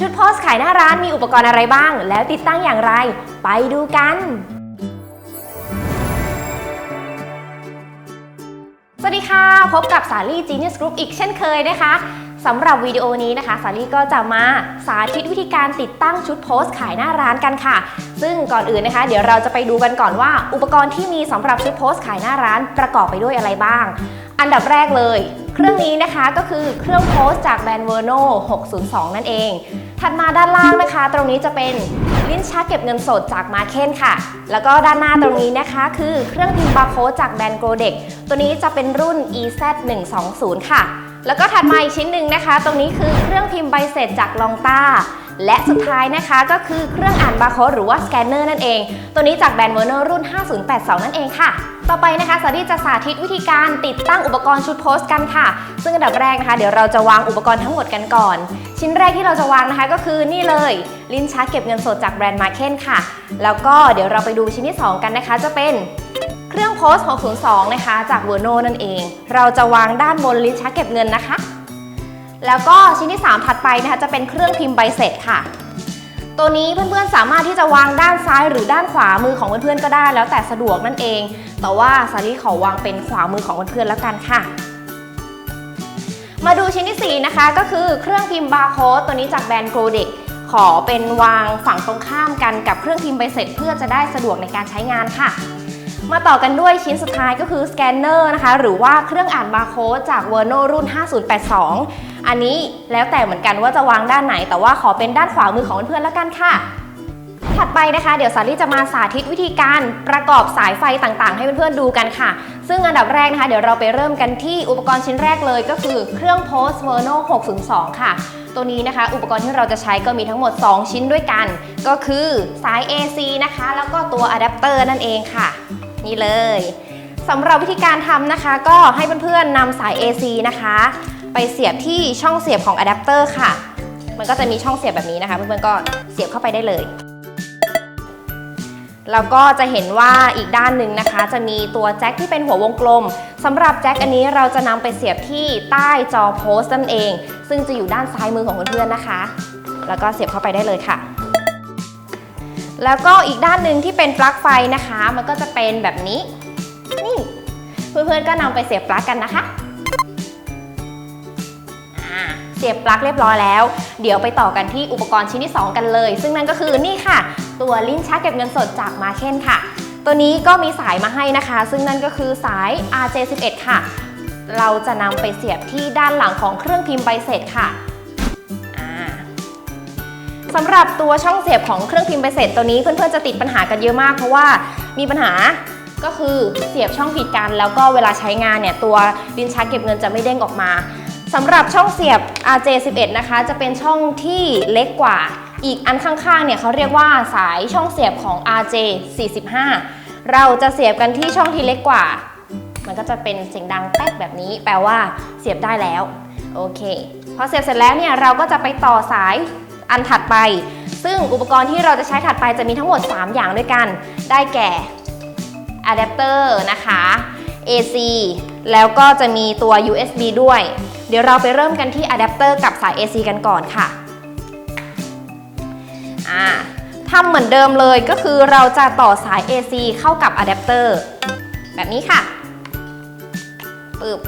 ชุดโพสขายหน้าร้านมีอุปกรณ์อะไรบ้าง แล้วติดตั้งอย่างไร ไปดูกัน สวัสดีค่ะ พบกับสาลี่ Genius Group อีกเช่นเคยนะคะสำหรับวิดีโอนี้นะคะ สาลี่ก็จะมาสาธิตวิธีการติดตั้งชุดโพสขายหน้าร้านกันค่ะ ซึ่งก่อนอื่นนะคะ เดี๋ยวเราจะไปดูกันก่อนว่า อุปกรณ์ที่มีสำหรับชุดโพสขายหน้าร้านประกอบไปด้วยอะไรบ้าง อันดับแรกเลย เครื่องนี้นะคะก็คือเครื่องโพสจากแบรนด์เวอร์โน602 นั่นเอง ถัดมาด้านล่างนะคะ ตรงนี้จะเป็นลิ้นชักเก็บเงินสดจากมาเคนค่ะ แล้วก็ด้านหน้าตรงนี้นะคะ คือเครื่องพิมพ์บาร์โค้ดจากแบรนด์โกลเด็กตัวนี้จะเป็นรุ่น EZ120 ค่ะ แล้วก็ถัดมาอีกชิ้นหนึ่งนะคะ ตรงนี้คือเครื่องพิมพ์ใบเสร็จจากลองต้า และสุดท้ายนะคะก็คือเครื่องอ่านบาร์โค้ดหรือว่าสแกนเนอร์นั่นเอง ตัวนี้จากแบรนด์เวอร์เนอร์รุ่น 5082 นั่นเองค่ะ ต่อไปนะคะสาธิตจะสาธิตวิธีการติดตั้งอุปกรณ์ชุดโพสต์กันค่ะ ซึ่งอันดับแรกนะคะ เดี๋ยวเราจะวางอุปกรณ์ทั้งหมดกันก่อน ชิ้นแรกที่เราจะวางนะคะก็คือนี่เลย ลิ้นชักเก็บเงินสดจากแบรนด์มาเคนค่ะ แล้วก็เดี๋ยวเราไปดูชิ้นที่สองกันนะคะ จะเป็น เครื่องโพสต์602 นะคะ จากเวอร์โนนั่นเอง เราจะวางด้านบนลิ้นชักเก็บเงินนะคะ แล้วก็ชิ้นที่ 3 ถัดไปนะคะ จะเป็นเครื่องพิมพ์ใบเสร็จค่ะ ตัวนี้เพื่อนๆสามารถที่จะวางด้านซ้ายหรือด้านขวามือของเพื่อนๆก็ได้ แล้วแต่สะดวกนั่นเอง แต่ว่าสาลีขอวางเป็นขวามือของเพื่อนๆแล้วกันค่ะมาดูชิ้นที่ 4 นะคะ ก็คือเครื่องพิมพ์บาร์โค้ดตัวนี้จากแบรนด์โกลเด็กขอเป็นวางฝั่งตรงข้ามกันกับเครื่องพิมพ์ใบเสร็จเพื่อจะได้สะดวกในการใช้งานค่ะ มาต่อกันด้วยชิ้นสุดท้ายก็คือสแกนเนอร์นะคะ หรือว่าเครื่องอ่านบาร์โค้ดจาก v e r n o รุ่น 5082 อันนี้แล้วแต่เหมือนกันว่าจะวางด้านไหน แต่ว่าขอเป็นด้านขวามือของเพื่อนๆแล้วกันค่ะ ถัดไปนะคะเดี๋ยวสาลี่จะมาสาธิตวิธีการประกอบสายไฟต่างๆ ให้เพื่อนๆดูกันค่ะ ซึ่งอันดับแรกนะคะ เดี๋ยวเราไปเริ่มกันที่อุปกรณ์ชิ้นแรกเลยก็คือเครื่อง Post v e r n o 602 ค่ะตัวนี้นะคะอุปกรณ์ที่เราจะใช้ก็มีทั้งหมด 2 ชิ้นด้วยกัน ก็คือสาย AC นะคะ แล้วก็ตัวอะแดปเตอร์นั่นเองค่ะ นี่เลยสำหรับวิธีการทำนะคะ ก็ให้เพื่อนๆนำสาย AC นะคะ ไปเสียบที่ช่องเสียบของอะแดปเตอร์ค่ะ มันก็จะมีช่องเสียบแบบนี้นะคะ เพื่อนๆก็เสียบเข้าไปได้เลยแล้วก็จะเห็นว่าอีกด้านหนึ่งนะคะ จะมีตัวแจ็คที่เป็นหัววงกลมสำหรับแจ็คอันนี้เราจะนำไปเสียบที่ใต้จอโพสต์นั่นเอง ซึ่งจะอยู่ด้านซ้ายมือของเพื่อนๆนะคะ แล้วก็เสียบเข้าไปได้เลยค่ะ แล้วก็อีกด้านหนึ่งที่เป็นปลั๊กไฟนะคะ มันก็จะเป็นแบบนี้ นี่ เพื่อนๆก็นำไปเสียบปลั๊กกันนะคะเสียบปลั๊กเรียบร้อยแล้ว เดี๋ยวไปต่อกันที่อุปกรณ์ชิ้นที่ 2 กันเลย ซึ่งนั่นก็คือนี่ค่ะ ตัวลิ้นชักเก็บเงินสดจากมาเคนค่ะ ตัวนี้ก็มีสายมาให้นะคะ ซึ่งนั่นก็คือสาย RJ11 ค่ะ เราจะนำไปเสียบที่ด้านหลังของเครื่องพิมพ์ใบเสร็จค่ะ สำหรับตัวช่องเสียบของเครื่องพิมพ์ใบเสร็จตัวนี้เพื่อนๆจะติดปัญหากันเยอะมาก เพราะว่ามีปัญหาก็คือเสียบช่องผิดกัน แล้วก็เวลาใช้งานเนี่ยตัวลิ้นชักเก็บเงินจะไม่เด้งออกมาสำหรับช่องเสียบ RJ11 นะคะ จะเป็นช่องที่เล็กกว่า อีกอันข้างๆเนี่ยเขาเรียกว่าสายช่องเสียบของ RJ45 เราจะเสียบกันที่ช่องที่เล็กกว่า มันก็จะเป็นเสียงดังแป๊กแบบนี้ แปลว่าเสียบได้แล้ว โอเค พอเสียบเสร็จแล้วเนี่ยเราก็จะไปต่อสาย อันถัดไป ซึ่งอุปกรณ์ที่เราจะใช้ถัดไปจะมีทั้งหมด 3 อย่างด้วยกัน ได้แก่อะแดปเตอร์นะคะ AC แล้วก็จะมีตัว USB ด้วย เดี๋ยวเราไปเริ่มกันที่อะแดปเตอร์กับสาย AC กันก่อนค่ะอ่าทำเหมือนเดิมเลยก็คือเราจะต่อสาย AC เข้ากับอะแดปเตอร์แบบนี้ค่ะปึ๊บ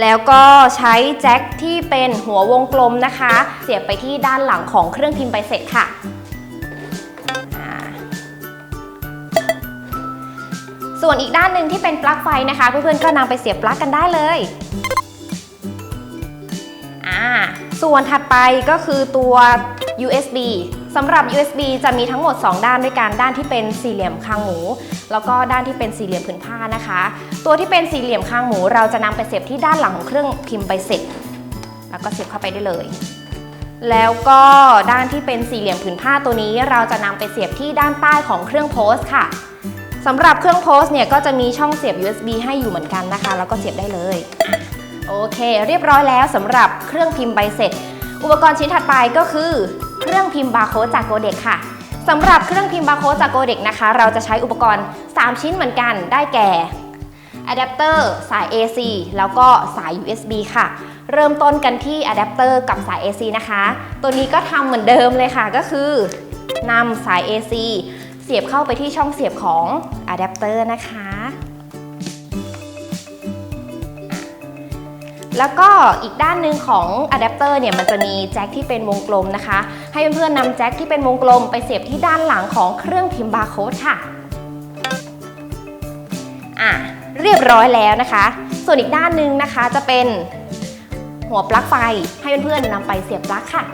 แล้วก็ใช้แจ็คที่เป็นหัววงกลมนะคะ เสียบไปที่ด้านหลังของเครื่องพิมพ์ใบเสร็จค่ะส่วนอีกด้านหนึ่งที่เป็นปลั๊กไฟนะคะ เพื่อนๆก็นำไปเสียบปลั๊กกันได้เลยอ่าส่วนถัดไปก็คือตัว USB สำหรับ USB จะมีทั้งหมด 2 ด้านด้วยกัน ด้านที่เป็นสี่เหลี่ยมคางหมู แล้วก็ด้านที่เป็นสี่เหลี่ยมผืนผ้านะคะ ตัวที่เป็นสี่เหลี่ยมคางหมู เราจะนำไปเสียบที่ด้านหลังของเครื่องพิมพ์ใบเสร็จ แล้วก็เสียบเข้าไปได้เลย แล้วก็ด้านที่เป็นสี่เหลี่ยมผืนผ้าตัวนี้ เราจะนำไปเสียบที่ด้านใต้ของเครื่องโพสต์ค่ะสำหรับเครื่องโพสต์เนี่ยก็จะมีช่องเสียบ USB ให้อยู่เหมือนกันนะคะ แล้วก็เสียบได้เลยโอเค เรียบร้อยแล้วสำหรับเครื่องพิมพ์ใบเสร็จ อุปกรณ์ชิ้นถัดไปก็คือ เครื่องพิมพ์บาร์โค้ดจากโกเด็กค่ะสำหรับเครื่องพิมพ์บาร์โค้ดจากโกเด็กนะคะ เราจะใช้อุปกรณ์ 3 ชิ้นเหมือนกันได้แก่อะแดปเตอร์สาย AC แล้วก็สาย USB ค่ะ เริ่มต้นกันที่อะแดปเตอร์กับสาย AC นะคะ ตัวนี้ก็ทำเหมือนเดิมเลยค่ะ ก็คือนำสาย AC เสียบเข้าไปที่ช่องเสียบของอะแดปเตอร์นะคะ แล้วก็อีกด้านหนึ่งของอะแดปเตอร์เนี่ยมันจะมีแจ็คที่เป็นวงกลมนะคะ ให้เพื่อนๆนำแจ็คที่เป็นวงกลมไปเสียบที่ด้านหลังของเครื่องพิมพ์บาร์โค้ดค่ะอะ เรียบร้อยแล้วนะคะ ส่วนอีกด้านหนึ่งนะคะจะเป็นหัวปลั๊กไฟให้เพื่อนๆนำไปเสียบปลั๊กค่ะ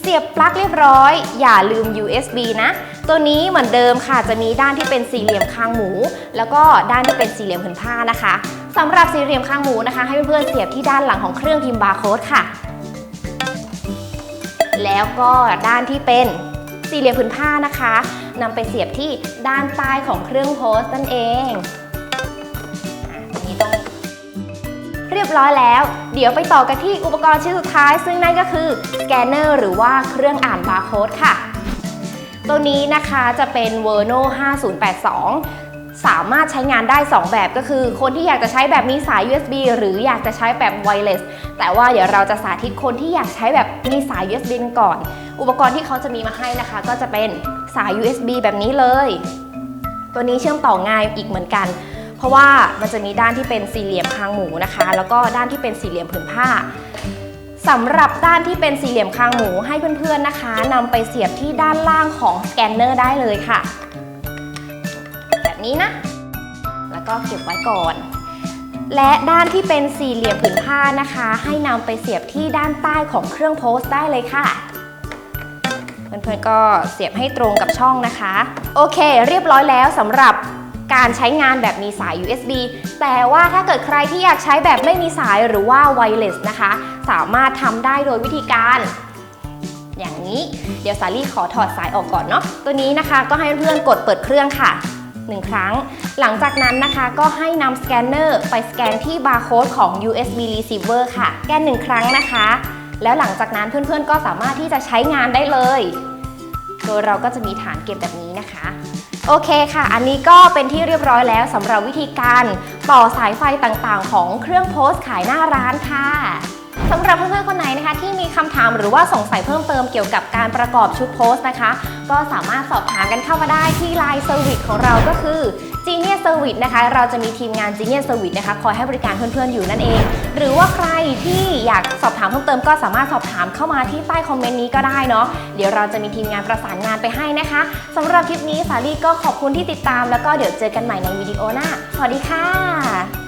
เสียบปลั๊กเรียบร้อย อย่าลืม USB นะ ตัวนี้เหมือนเดิมค่ะจะมีด้านที่เป็นสี่เหลี่ยมคางหมู แล้วก็ด้านที่เป็นสี่เหลี่ยมผืนผ้านะคะสำหรับสี่เหลี่ยมคางหมูนะคะ ให้เพื่อนๆเสียบที่ด้านหลังของเครื่องพิมพ์บาร์โค้ดค่ะ แล้วก็ด้านที่เป็นสี่เหลี่ยมผืนผ้านะคะนำไปเสียบที่ด้านใต้ของเครื่องโพสต์นั่นเองนี้ต้องเรียบร้อยแล้ว เดี๋ยวไปต่อกันที่อุปกรณ์ชิ้นสุดท้าย ซึ่งนั่นก็คือสแกนเนอร์หรือว่าเครื่องอ่านบาร์โค้ดค่ะ ตัวนี้นะคะจะเป็น Verno 5082 สามารถใช้งานได้ 2 แบบก็คือ คนที่อยากจะใช้แบบมีสาย USB หรืออยากจะใช้แบบไวเลสแต่ว่าเดี๋ยวเราจะสาธิตคนที่อยากใช้แบบมีสาย USB ก่อน อุปกรณ์ที่เขาจะมีมาให้นะคะ ก็จะเป็นสาย USB แบบนี้เลย ตัวนี้เชื่อมต่อง่ายอีกเหมือนกัน เพราะว่ามันจะมีด้านที่เป็นสี่เหลี่ยมคางหมูนะคะ แล้วก็ด้านที่เป็นสี่เหลี่ยมผืนผ้า สำหรับด้านที่เป็นสี่เหลี่ยมคางหมูให้เพื่อนๆนะคะนำไปเสียบที่ด้านล่างของสแกนเนอร์ได้เลยค่ะ แบบนี้นะ แล้วก็เก็บไว้ก่อน และด้านที่เป็นสี่เหลี่ยมผืนผ้านะคะ ให้นำไปเสียบที่ด้านใต้ของเครื่องโพสต์ได้เลยค่ะเพื่อนๆก็เสียบให้ตรงกับช่องนะคะ โอเค เรียบร้อยแล้วสำหรับ การใช้งานแบบมีสาย USB แต่ว่าถ้าเกิดใครที่อยากใช้แบบไม่มีสายหรือว่าไวเลสนะคะ สามารถทำได้โดยวิธีการ อย่างนี้ เดี๋ยวสาลี่ขอถอดสายออกก่อนเนาะ ตัวนี้นะคะก็ให้เพื่อนกดเปิดเครื่องค่ะ1ครั้ง หลังจากนั้นนะคะก็ให้นำสแกนเนอร์ไปสแกนที่บาร์โค้ดของ USB receiver ค่ะ แกน1ครั้งนะคะ แล้วหลังจากนั้นเพื่อนๆก็สามารถที่จะใช้งานได้เลย โดยเราก็จะมีฐานเก็บแบบนี้นะคะ โอเคค่ะ อันนี้ก็เป็นที่เรียบร้อยแล้วสำหรับวิธีการต่อสายไฟต่างๆ ของเครื่องโพสต์ขายหน้าร้านค่ะ สำหรับเพื่อนๆคนไหนนะคะ ที่มีคำถามหรือว่าสงสัยเพิ่มเติมเกี่ยวกับการประกอบชุดโพสต์นะคะ ก็สามารถสอบถามกันเข้ามาได้ที่ Line Service ของเราก็คือ Genius Service นะคะ เราจะมีทีมงาน Genius Service นะคะ คอยให้บริการเพื่อนๆอยู่นั่นเอง หรือว่าใครที่อยากสอบถามเพิ่มเติมก็สามารถสอบถามเข้ามาที่ใต้คอมเมนต์นี้ก็ได้เนาะเดี๋ยวเราจะมีทีมงานประสานงานไปให้นะคะสำหรับคลิปนี้สาลี่ก็ขอบคุณที่ติดตาม แล้วก็เดี๋ยวเจอกันใหม่ในวิดีโอหน้าสวัสดีค่ะ